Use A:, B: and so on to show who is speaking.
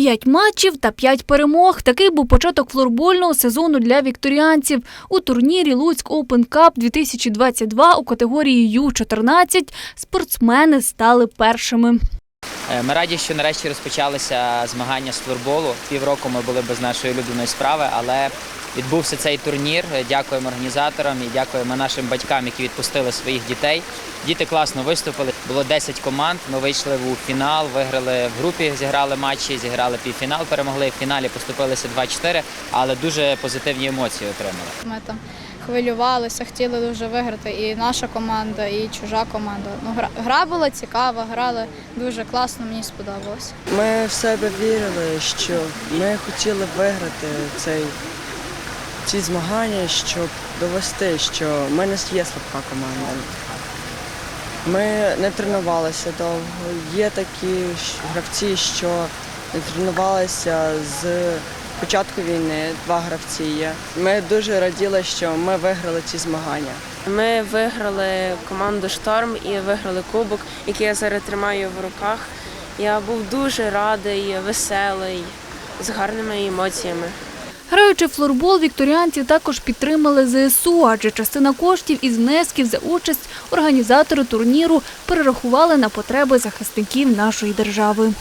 A: П'ять матчів та п'ять перемог. Такий був початок флорбольного сезону для вікторіанців. У турнірі Луцьк Open Cup 2022 у категорії Ю-14 спортсмени стали першими.
B: Е, Ми раді, що нарешті розпочалися змагання з флорболу. Півроку ми були без нашої улюбленої справи, але відбувся цей турнір. Дякуємо організаторам і дякуємо нашим батькам, які відпустили своїх дітей. Діти класно виступили. Було 10 команд. Ми вийшли у фінал, виграли в групі, зіграли матчі, зіграли півфінал, перемогли. В фіналі поступилися 2-4, але дуже позитивні емоції отримали.
C: Ми там хвилювалися, хотіли дуже виграти. І наша команда, і чужа команда. Ну, гра, гра була цікава, грали дуже класно, мені сподобалось.
D: Ми в себе вірили, що ми хотіли виграти цей, ці змагання, щоб довести, що ми не є слабка команда. Ми не тренувалися довго. Є такі гравці, що не тренувалися з початку війни. Два гравці є. Ми дуже раділи, що ми виграли ці змагання.
E: Ми виграли команду Шторм і виграли кубок, який я зараз тримаю в руках. Я був дуже радий, веселий, з гарними емоціями.
A: Граючи в флорбол, вікторіанці також підтримали ЗСУ, адже частина коштів із внесків за участь організатори турніру перерахували на потреби захисників нашої держави.